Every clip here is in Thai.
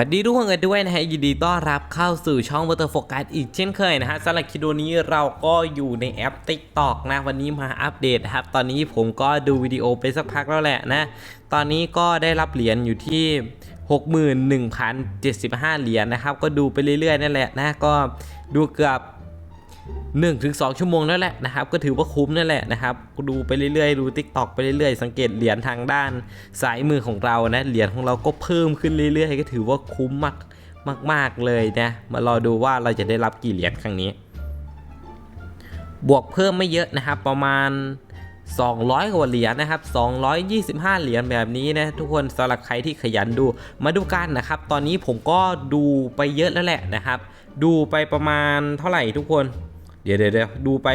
วัสดีทุกคนกันด้วยนะฮะยินดีต้อนรับเข้าสู่ช่อง w a t e r Focus อีกเช่นเคยนะฮะสำหรับคลิปนี้เราก็อยู่ในแอป TikTok นะวันนี้มาอัปเดตครับ ตอนนี้ผมก็ดูวิดีโอไปสักพักแล้วแหละนะ ตอนนี้ก็ได้รับเหรียญอยู่ที่ 61,075 เหรียญนะครับ ก็ดูไปเรื่อยๆนั่นแหละนะก็ดูเกือบ 1ถึง2ชั่วโมงแล้วแหละนะครับ ก็ถือว่าคุ้มนั่นแหละนะครับ ดูไปเรื่อยๆ ดู Tik t o อกไปเรื่อยๆ สังเกตเหรียญทางด้านซ้ายมือของเรานะ เหรียญของเราก็เพิ่มขึ้นเรื่อยๆ ก็ถือว่าคุ้มมากมากๆเลยนะ มารอดูว่าเราจะได้รับกี่เหรียญครั้งนี้ บวกเพิ่มไม่เยอะนะครับ ประมาณ 200 กว่าเหรียญนะครับ 225 เหรียญแบบนี้นะทุกคนสำหรับใครที่ขยันดู มาดูกันนะครับ ตอนนี้ผมก็ดูไปเยอะแล้วแหละนะครับ ดูไปประมาณเท่าไหร่ทุกคน ดี๋ยวเดี๋ยวเดูไป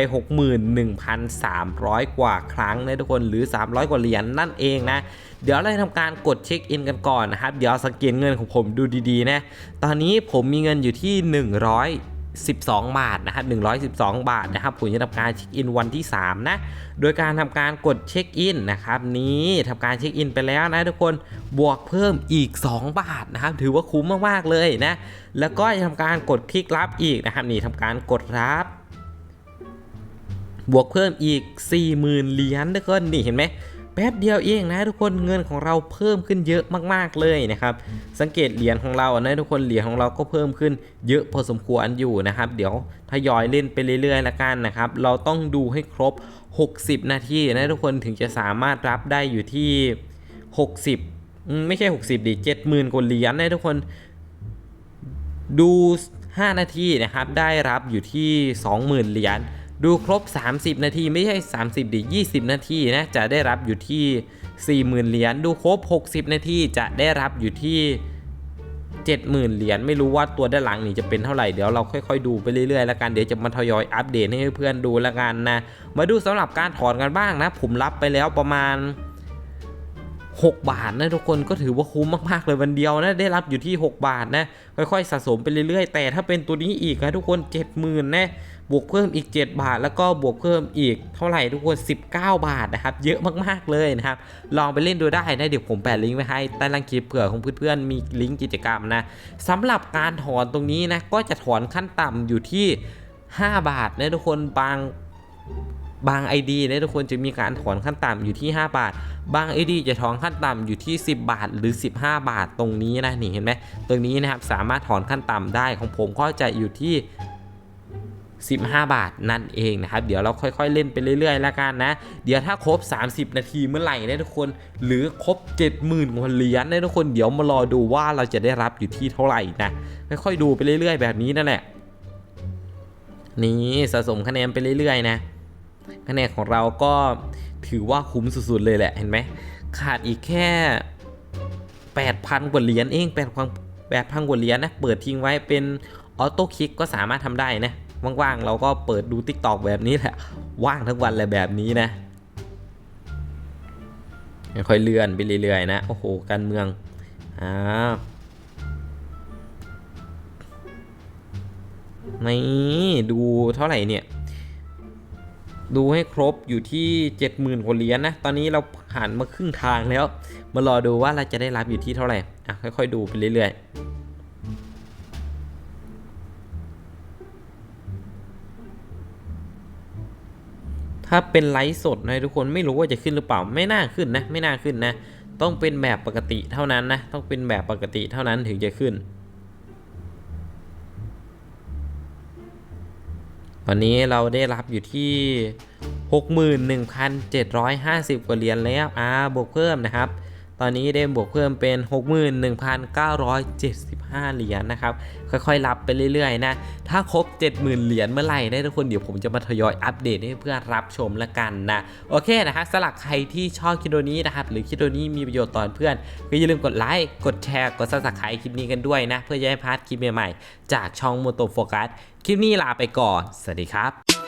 61,300 กว่าครั้งนะทุกคนหรือ 300 กว่าเหรียญนั่นเองนะ เดี๋ยวเราจะทำการกดเช็คอินกันก่อนนะครับ เดี๋ยวสังเกตเงินของผมดูดีๆนะ ตอนนี้ผมมีเงินอยู่ที่112 บาทนะครับ112 บาทนะครับผมจะทำการเช็คอินวันที่ 3 นะ โดยการทำการกดเช็คอินนะครับนี้ทำการเช็คอินไปแล้วนะทุกคนบวกเพิ่มอีก 2 บาทนะครับถือว่าคุ้มมากๆเลยนะ แล้วก็จะทำการกดคลิกรับอีกนะครับนี่ทำการกดรับ บวกเพิ่มอีก 40,000 เหรียญทุกคนนี่เห็นไหมแป๊บเดียวเองนะทุกคนเงินของเราเพิ่มขึ้นเยอะมากๆเลยนะครับสังเกตเหรียญของเรานะทุกคนเหรียญของเราก็เพิ่มขึ้นเยอะพอสมควรอยู่นะครับ เดี๋ยวทยอยเล่นไปเรื่อยๆละกันนะครับ เราต้องดูให้ครบ 60 นาทีนะทุกคนถึงจะสามารถรับได้อยู่ที่ 60 ไม่ใช่ 60ดิ70,000กว่าเหรียญนะทุกคนดู 5 นาทีนะครับได้รับอยู่ที่ 20,000 เหรียญ ดูครบ 30 นาทีไม่ใช่ 30ดิ20 นาทีนะจะได้รับอยู่ที่ 40,000 เหรียญดูครบ 60 นาทีจะได้รับอยู่ที่ 70,000 เหรียญไม่รู้ว่าตัวด้านหลังนี่จะเป็นเท่าไหร่เดี๋ยวเราค่อยๆดูไปเรื่อยๆแล้วกันเดี๋ยวจะมาทยอยอัปเดตให้เพื่อนดูแล้วกันนะมาดูสำหรับการถอนกันบ้างนะ ผมรับไปแล้วประมาณ 6 บาทนะทุกคนก็ถือว่าคุ้มมากๆเลยวันเดียวนะได้รับอยู่ที่ 6 บาทนะค่อยๆสะสมไปเรื่อยๆ แต่ถ้าเป็นตัวนี้อีกนะทุกคน 70,000นะบวกเพิ่มอีก 7 บาท แล้วก็บวกเพิ่มอีกเท่าไหร่ทุกคน 19 บาทนะครับเยอะมากๆเลยนะครับลองไปเล่นดูได้นะเดี๋ยวผมแปะลิงก์ไว้ให้ใต้ล่างคลิปเผื่อของเพื่อนๆมีลิงก์กิจกรรมนะสำหรับการถอนตรงนี้นะก็จะถอนขั้นต่ำอยู่ที่ 5 บาทนะทุกคนบาง บาง ID เนี่ยทุกคนจะมีการถอนขั้นต่ำอยู่ที่ 5 บาท บาง ID จะถอนขั้นต่ำอยู่ที่ 10 บาท หรือ 15 บาทตรงนี้นะนี่เห็นไหมตรงนี้นะครับสามารถถอนขั้นต่ำได้ของผมก็จะอยู่ที่ 15 บาทนั่นเองนะครับ เดี๋ยวเราค่อยๆเล่นไปเรื่อยๆแล้วกันนะ เดี๋ยวถ้าครบ 30 นาทีเมื่อไหร่นะทุกคน หรือครบ 70,000กว่าเหรียญนะทุกคนเดี๋ยวมารอดูว่าเราจะได้รับอยู่ที่เท่าไหร่นะค่อยๆดูไปเรื่อยๆ แบบนี้นั่นแหละนี่สะสมคะแนนไปเรื่อยๆ นะ คะแนนของเราก็ถือว่าคุ้มสุดๆเลยแหละเห็นไหมขาดอีกแค่ 8,000 กว่าเหรียญเอง8,000 8,000กว่าเหรียญนะเปิดทิ้งไว้เป็นออโต้คลิกก็สามารถทำได้นะว่างๆเราก็เปิดดู Tik t o อกแบบนี้แหละว่างทั้งวันเลยแบบนี้นะค่อยเลื่อนไปเรื่อยๆนะ โอ้โหการเมืองอ้าวนี่ดูเท่าไหร่เนี่ย ดูให้ครบอยู่ที่ 70,000กว่าเหรียญนะ ตอนนี้เราผ่านมาครึ่งทางแล้ว มารอดูว่าเราจะได้รับอยู่ที่เท่าไหร่ อะ ค่อยๆ ดูไปเรื่อยๆถ้าเป็นไลฟ์สดนะทุกคนไม่รู้ว่าจะขึ้นหรือเปล่าไม่น่าขึ้นนะ ไม่น่าขึ้นนะ ต้องเป็นแบบปกติเท่านั้นนะ ต้องเป็นแบบปกติเท่านั้นถึงจะขึ้น วันนี้เราได้รับอยู่ที่ 61,750 กว่าเหรียญแล้วอ่าบวกเพิ่มนะครับ อนนี้ได้บวกเพิ่มเป็น 61,975 เหรียญนะครับ ค่อยๆ รับไปเรื่อยๆนะ ถ้าครบ 70,000 เหรียญเมื่อไหร่นะทุกคนเดี๋ยวผมจะมาทยอยอัปเดตให้เพื่อนรับชมละกันนะ โอเคนะครับสำหรับใครที่ชอบคลิปวิดีโอนี้นะครับ หรือคลิปวิดีโอนี้มีประโยชน์ต่อเพื่อนก็อย่าลืมกดไลค์กดแชร์กดซับสไครต์คลิปนี้กันด้วยนะ เพื่อจะให้พลาดคลิปใหม่ๆจากช่องโมโตโฟกัสคลิปนี้ลาไปก่อน สวัสดีครับ